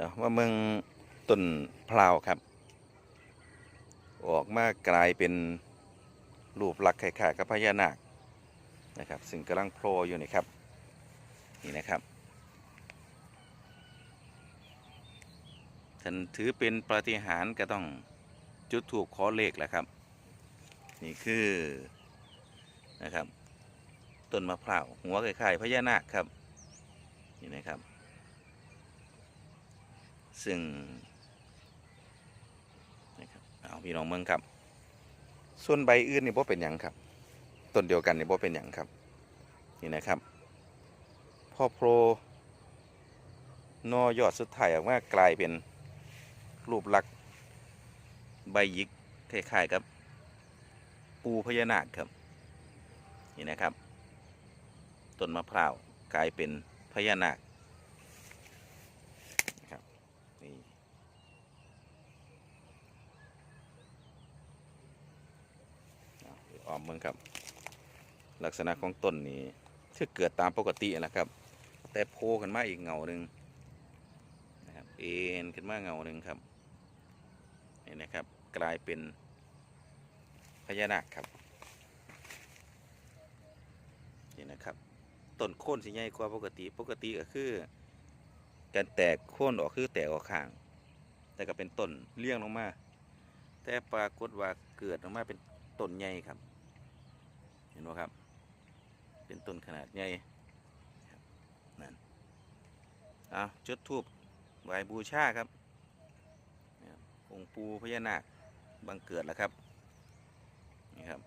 ดี๋ยวมาเมืองต้นพลาวครับ ออกมากลายเป็นรูปลักษณ์คล้ากับพญานาคนะครับซึ่งกำลังโผล่อยู่นี่ครับนี่นะครับท่านถือเป็นปฏิหารก็ต้องจุดถูกขอเลขแหละครับ นี่คือนะครับต้นมะพร้าวหัวคล้ายๆพญานาคครับนี่นะครับ ซึ่งนะครับเอาพี่น้องเมืองครับ ส่วนใบอื่นนี่บ่เป็นหยังครับต้นเดียวกันนี่บ่เป็นหยังครับนี่นะครับพ่อโพรนอยอดสุดท้ายออกมากลายเป็นรูปลักษณ์ใบยิกคล้ายๆกับปูพญานาคครับนี่นะครับต้นมะพร้าวกลายเป็นพญานาคนะครับนี่เอาไปออ มเมืองครับ ลักษณะของต้นนี้คือเกิดตามปกตินะครับ แต่โผล่ขึ้นมาอีกเงาหนึ่งนะครับเอ็นขึ้นมาเงาหนึ่งครับนี่นะครับกลายเป็นพญานาคครับนี่นะครับต้นโค่นสิใหญ่กว่าปกติปกติก็คือ การแตกโค่นออกคือแตกออกข้าง แต่ก็เป็นต้นเลี้ยงลงมา แต่ปรากฏว่าเกิดออกมาเป็นต้นใหญ่ครับ ห็นไหมครับ เป็นต้นขนาดใหญ่นั่นเอาจุดทูบไหวบูชาครับนี่ครับองค์ปูพญานาคบังเกิดแล้วครับนี่ครับ